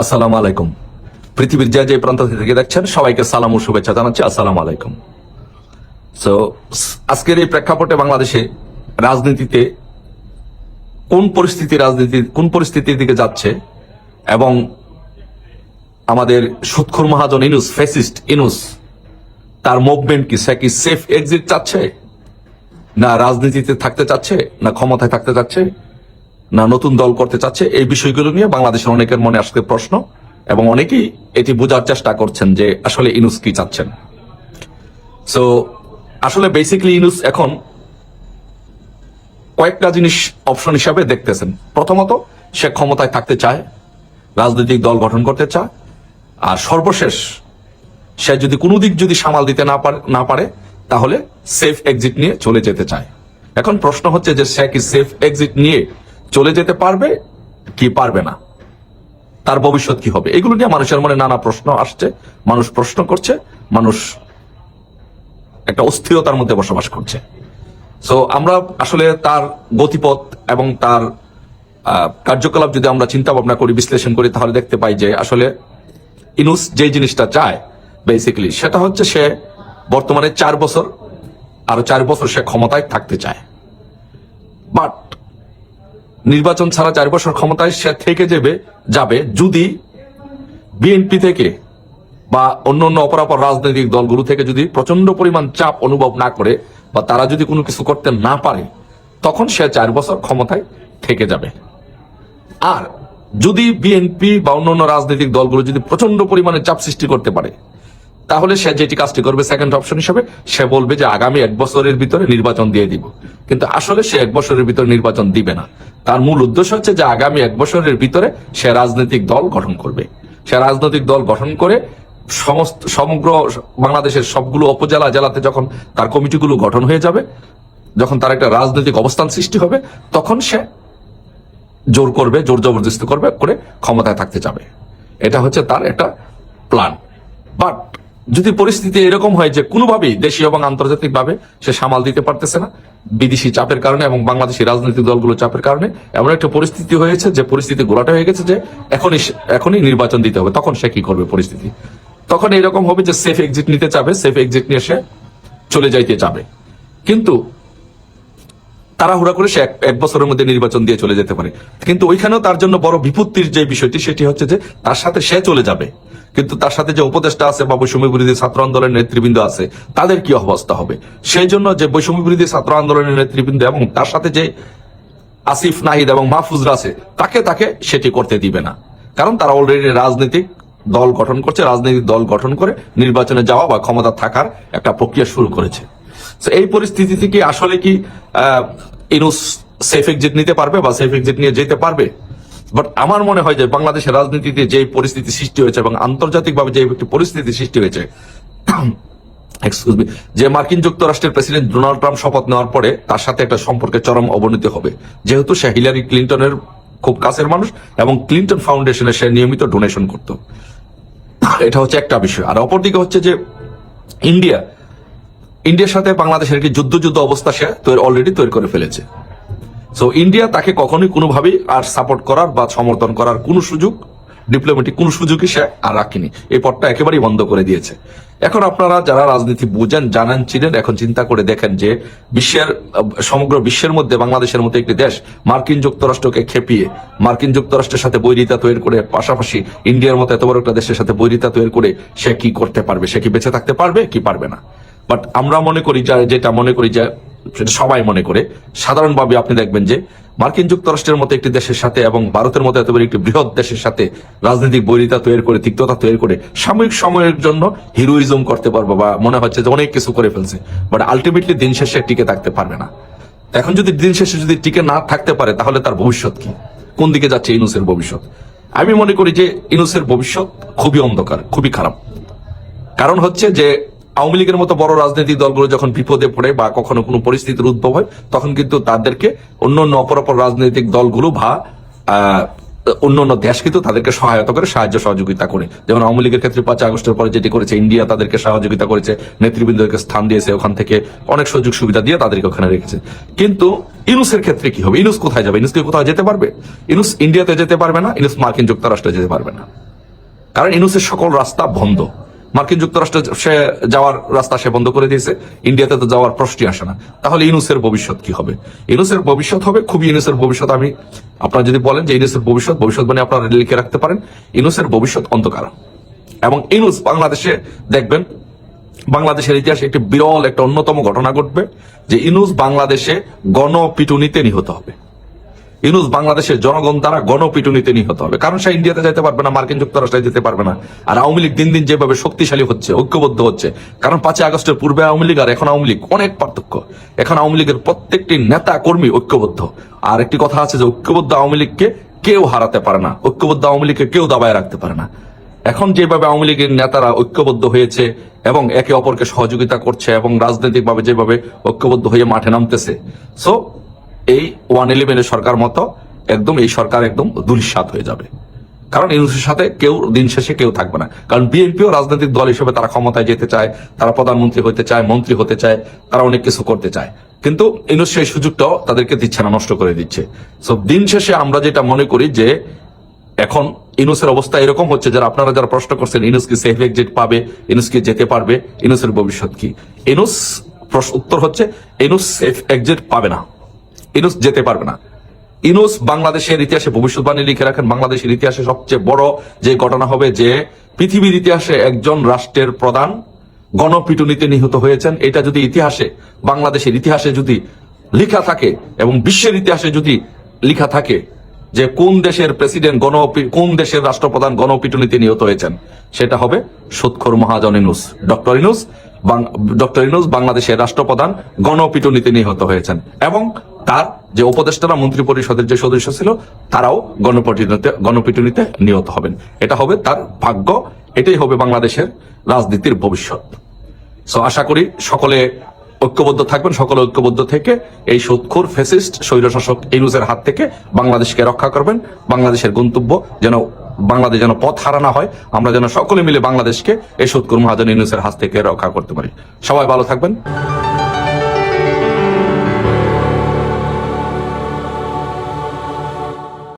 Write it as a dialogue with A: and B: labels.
A: আসসালামু আলাইকুম। পৃথিবীর যে যে প্রান্ত থেকে দেখছেন, সবাইকে সালাম ও শুভেচ্ছা জানাচ্ছি। আসসালামু আলাইকুম। সো আজকের এই প্রেক্ষাপটে বাংলাদেশে রাজনীতিতে কোন পরিস্থিতি রাজনীতি, কোন পরিস্থিতির দিকে যাচ্ছে এবং আমাদের সুৎখুর মহাজন ইনুস ফেসিস্ট ইনুস, তার মুভমেন্ট কি, সে কি সেফ এক্সিট চাচ্ছে? না রাজনীতিতে থাকতে চাচ্ছে? না ক্ষমতায় থাকতে চাচ্ছে? না নতুন দল করতে চাচ্ছে, এই বিষয়গুলো নিয়ে বাংলাদেশের অনেকের মনে আসতে প্রশ্ন, এবং অনেকেই এটি বোঝার চেষ্টা করছেন যে আসলে ইনুস কি চাচ্ছেন। সো আসলে বেসিক্যালি ইনুস এখন কয়েকটা জিনিস অপশন হিসাবে দেখতেছেন। প্রথমত, সে ক্ষমতায় থাকতে চায়, রাজনৈতিক দল গঠন করতে চায়, আর সর্বশেষ, সে যদি কোনো দিক যদি সামাল দিতে না পারে না পারে, তাহলে সেফ এক্সিট নিয়ে চলে যেতে চায়। এখন প্রশ্ন হচ্ছে যে সে কি সেফ এক্সিট নিয়ে চলে যেতে পারবে কি পারবে না? তার ভবিষ্যৎ কি হবে? এগুলো নিয়ে মানুষের মনে নানা প্রশ্ন আসছে, মানুষ প্রশ্ন করছে, মানুষ একটা অস্থিরতার মধ্যে বসবাস করছে। সো আমরা আসলে তার গতিপথ এবং তার কার্যকলাপ যদি আমরা চিন্তা ভাবনা করি, বিশ্লেষণ করি, তাহলে দেখতে পাই যে আসলে ইনুস যে জিনিসটা চায় বেসিক্যালি সেটা হচ্ছে সে বর্তমানে চার বছর, আরও চার বছর সে ক্ষমতায় থাকতে চায়। বাট নির্বাচন ছাড়া চার বছর ক্ষমতায় সে থেকে যাবে যাবে যদি বিএনপি থেকে বা অন্য অন্য অপরাপর রাজনৈতিক দলগুলো থেকে যদি প্রচণ্ড পরিমাণ চাপ অনুভব না করে বা তারা যদি কোনো কিছু করতে না পারে, তখন সে চার বছর ক্ষমতায় থেকে যাবে। আর যদি বিএনপি বা অন্য অন্য রাজনৈতিক দলগুলো যদি প্রচণ্ড পরিমাণে চাপ সৃষ্টি করতে পারে তাহলে সে যেটি কাজটি করবে সেকেন্ড অপশন হিসেবে, সে বলবে যে আগামী এক বছরের ভিতরে নির্বাচন দিয়ে দিব। কিন্তু আসলে সে এক বছরের ভিতরে নির্বাচন দিবে না। তার মূল উদ্দেশ্য হচ্ছে যে আগামী এক বছরের ভিতরে সে রাজনৈতিক দল গঠন করবে। সে রাজনৈতিক দল গঠন করে সমস্ত, সমগ্র বাংলাদেশের সবগুলো উপজেলা জেলাতে যখন তার কমিটিগুলো গঠন হয়ে যাবে, যখন তার একটা রাজনৈতিক অবস্থান সৃষ্টি হবে, তখন সে জোর করবে, জোর জবরদস্তি করবে, করে ক্ষমতায় থাকতে যাবে। এটা হচ্ছে তার একটা প্ল্যান বাট যদি পরিস্থিতি এরকম হয় যে কোনোভাবেই দেশীয় এবং আন্তর্জাতিক ভাবে সে সামাল দিতে পারতেছে না, বিদেশি চাপের কারণে এবং বাংলাদেশি রাজনৈতিক দলগুলো চাপের কারণে, এমন একটা পরিস্থিতি হয়েছে যে পরিস্থিতি গোলাটা হয়ে গেছে যে এখনই এখনই নির্বাচন দিতে হবে, তখন সে কি করবে পরিস্থিতি? তখন এরকম হবে যে সেফ এক্সিট নিতে চাবে সেফ এক্সিট নিয়ে সে চলে যাইতে চাবে। কিন্তু তাড়াহুড়া করে সে এক বছরের মধ্যে নির্বাচন দিয়ে চলে যেতে পারে। কিন্তু ওইখানেও তার জন্য বড় বিপত্তির যে বিষয়টি, সেটি হচ্ছে যে তার সাথে সে চলে যাবে। কিন্তু তার সাথে যে উপদেষ্টা আছে বা বৈষম্য বিরোধী ছাত্র আন্দোলনের নেতৃবৃন্দ আছে, তাদের কি অবস্থা হবে? সেই জন্য যে বৈষম্য বিরোধী ছাত্র আন্দোলনের নেতৃবৃন্দ এবং তার সাথে যে আসিফ, নাহিদ এবং মাহফুজরা আছে, তাকে তাকে সেটি করতে দিবে না। কারণ তারা অলরেডি রাজনৈতিক দল গঠন করছে, রাজনৈতিক দল গঠন করে নির্বাচনে যাওয়া বা ক্ষমতা থাকার একটা প্রক্রিয়া শুরু করেছে। এই পরিস্থিতি থেকে আসলে কি ইনুস সেফ এক্সিট নিতে পারবে বা সেফ এক্সিট নিয়ে যেতে পারবে? বাট আমার মনে হয় যে বাংলাদেশের রাজনীতিতে যে পরিস্থিতি সৃষ্টি হয়েছে এবং আন্তর্জাতিকভাবে যে একটি পরিস্থিতি সৃষ্টি হয়েছে এক্সকিউজ মি যে মার্কিন যুক্তরাষ্ট্রের প্রেসিডেন্ট ডোনাল্ড ট্রাম্প শপথ নেওয়ার পরে তার সাথে একটা সম্পর্কে চরম অবনতি হবে। যেহেতু সে হিলারি ক্লিন্টনের খুব কাছের মানুষ এবং ক্লিন্টন ফাউন্ডেশনে সে নিয়মিত ডোনেশন করত। এটা হচ্ছে একটা বিষয়। আর অপরদিকে হচ্ছে যে ইন্ডিয়া, ইন্ডিয়ার সাথে বাংলাদেশের একটি যুদ্ধ যুদ্ধ অবস্থা সে তৈরি অলরেডি তৈরি করে ফেলেছে। সো ইন্ডিয়া তাকে কখনোই কোনোভাবেই আর সাপোর্ট করার বা সমর্থন করার কোনো সুযোগ ডিপ্লোমেটিক কোনো সুযোগই সে আর রাখেনি। এই পথটা একেবারেই বন্ধ করে দিয়েছে। এখন আপনারা যারা রাজনীতি বুঝেন, জানেন, চিনেন, এখন চিন্তা করে দেখেন যে বিশ্বের, সমগ্র বিশ্বের মধ্যে, বাংলাদেশের মতো একটি দেশ মার্কিন যুক্তরাষ্ট্রকে খেপিয়ে, মার্কিন যুক্তরাষ্ট্রের সাথে বৈরিতা তৈরি করে, পাশাপাশি ইন্ডিয়ার মতো এত বড় একটা দেশের সাথে বৈরিতা তৈরি করে সে কি করতে পারবে? সে কি বেঁচে থাকতে পারবে, কি পারবে না? বাট আমরা মনে করি যে, যেটা মনে করি যে সেটা সবাই মনে করে। সাধারণভাবে আপনি দেখবেন যে মার্কিন যুক্তরাষ্ট্রের মতো একটি দেশের সাথে এবং ভারতের মতো এত একটি বৃহৎ দেশের সাথে রাজনৈতিক বৈরিতা তৈরি করে, তিক্ততা তৈরি করে সাময়িক সময়ের জন্য হিরোইজম করতে পারব বা মনে হচ্ছে যে অনেক কিছু করে ফেলছে। বাট আলটিমেটলি দিন শেষে টিকে থাকতে পারবে না। এখন যদি দিন শেষে যদি টিকে না থাকতে পারে, তাহলে তার ভবিষ্যৎ কি? কোন দিকে যাচ্ছে ইনুসের ভবিষ্যৎ? আমি মনে করি যে ইনুসের ভবিষ্যৎ খুবই অন্ধকার, খুবই খারাপ। কারণ হচ্ছে যে আওয়ামী লীগের মতো বড় রাজনৈতিক দলগুলো যখন বিপদে পড়ে বা কখনো কোনো পরিস্থিতির উদ্ভব হয়, তখন কিন্তু তাদেরকে অন্য অন্য অপর অপর রাজনৈতিক দলগুলো বা অন্য অন্য দেশ কিন্তু তাদেরকে সহায়তা করে, সাহায্য সহযোগিতা করে। যেমন আওয়ামী লীগের ক্ষেত্রে পাঁচ আগস্টের পরে যেটি করেছে, ইন্ডিয়া তাদেরকে সহযোগিতা করেছে, নেতৃবৃন্দকে স্থান দিয়েছে, ওখান থেকে অনেক সুযোগ সুবিধা দিয়ে তাদেরকে ওখানে রেখেছে। কিন্তু ইনুসের ক্ষেত্রে কি হবে? ইনুস কোথায় যাবে? ইনুস কি কোথাও যেতে পারবে? ইনুস ইন্ডিয়াতে যেতে পারবে না, ইনুস মার্কিন যুক্তরাষ্ট্রে যেতে পারবে না। কারণ ইনুসের সকল রাস্তা বন্ধ। মার্কিন যুক্তরাষ্ট্রে সে যাওয়ার রাস্তা সে বন্ধ করে দিয়েছে। ইন্ডিয়াতে তো যাওয়ার প্রশ্নই আসে না। তাহলে ইনুসের ভবিষ্যৎ কি হবে? ইনুসের ভবিষ্যৎ হবে? খুবই ইনুসের ভবিষ্যৎ আমি আপনারা যদি বলেন যে ইনুসের ভবিষ্যৎ ভবিষ্যৎ মানে আপনারা লিখে রাখতে পারেন, ইনুসের ভবিষ্যৎ অন্ধকার। এবং ইনুস বাংলাদেশে দেখবেন, বাংলাদেশের ইতিহাসে একটি বিরল, একটা অন্যতম ঘটনা ঘটবে যে ইনুস বাংলাদেশে গণপিটুনিতে নিহত হবে। ইউনুস বাংলাদেশের জনগণ দ্বারা গণপিটুনিতে নিহত হবে। কারণ সে ইন্ডিয়াতে যেতে পারবে না, মার্কিন যুক্তরাষ্ট্রে যেতে পারবে না। আর আওয়ামী লীগ দিন দিন যেভাবে শক্তিশালী হচ্ছে, ঐক্যবদ্ধ হচ্ছে, কারণ পাঁচই আগস্টের পূর্বে আওয়ামী লীগ আর এখন আওয়ামী লীগ অনেক পার্থক্য। এখন আওয়ামী লীগের প্রত্যেকটি নেতা কর্মী ঐক্যবদ্ধ। আর একটি কথা আছে যে ঐক্যবদ্ধ আওয়ামী লীগকে কেউ হারাতে পারে না, ঐক্যবদ্ধ আওয়ামী লীগকে কেউ দাবায় রাখতে পারে না। এখন যেভাবে আওয়ামী লীগের নেতারা ঐক্যবদ্ধ হয়েছে এবং একে অপরকে সহযোগিতা করছে এবং রাজনৈতিকভাবে যেভাবে ঐক্যবদ্ধ হয়ে মাঠে নামতেছে। সো এই ওয়ান ইলেভেনের সরকার মতো একদম এই সরকার একদম দুলিশাত হয়ে যাবে। কারণ ইউনুসের সাথে কেউ দিন শেষে কেউ থাকবে না। কারণ বিএনপিও রাজনৈতিক দল হিসেবে তারা ক্ষমতায় যেতে চায়, তারা প্রধানমন্ত্রী হতে চায়, মন্ত্রী হতে চায়, তারা অনেক কিছু করতে চায়। কিন্তু ইউনুস সেই সুযোগটাও তাদেরকে দিচ্ছে না, নষ্ট করে দিচ্ছে। সো দিন শেষে আমরা যেটা মনে করি যে এখন ইনুসের অবস্থা এরকম হচ্ছে, যারা আপনারা যারা প্রশ্ন করছেন ইনুস কি সেফ এক্সিট পাবে ইনুস কি যেতে পারবে ইনুসের ভবিষ্যৎ কি? ইনুস উত্তর হচ্ছে ইনুস সেফ এক্সিট পাবে না। ইনুস যেতে পারবে না। ইনুস বাংলাদেশের ইতিহাসে ভবিষ্যৎবাণী লিখে রাখেন, বাংলাদেশের ইতিহাসে সবচেয়ে বড় যে ঘটনা হবে যে পৃথিবীর ইতিহাসে একজন রাষ্ট্রের প্রধান গণপিটুনিতে নিহত হয়েছেন। এটা যদি ইতিহাসে, বাংলাদেশের ইতিহাসে যদি লেখা থাকে এবং বিশ্বের ইতিহাসে যদি লিখা থাকে যে কোন দেশের প্রেসিডেন্ট গণ কোন দেশের রাষ্ট্রপ্রধান গণপিটুনিতে নিহত হয়েছেন, সেটা হবে সুৎখর মহাজন ইনুস, ডক্টর ইনুস। ডক্টর ইনুস বাংলাদেশের রাষ্ট্রপ্রধান গণপিটুনিতে নিহত হয়েছেন। এবং তার যে উপদেষ্টারা মন্ত্রী পরিষদের যে সদস্য ছিল, তারাও গণপিটুনিতে গণপিটুনিতে নিহত হবেন। এটা হবে তার ভাগ্য, এটাই হবে বাংলাদেশের রাজনীতির ভবিষ্যৎ। সো আশা করি সকলে ঐক্যবদ্ধ থাকবেন, সকলে ঐক্যবদ্ধ থেকে এই সুৎখুর ফেসিস্ট স্বৈরশাসক ইনুসের হাত থেকে বাংলাদেশকে রক্ষা করবেন, বাংলাদেশের গন্তব্য যেন বাংলাদেশ যেন পথ হারানো হয়, আমরা যেন সকলে মিলে বাংলাদেশকে এই সুৎখুর মহাজন ইনুসের হাত থেকে রক্ষা করতে পারি। সবাই ভালো থাকবেন।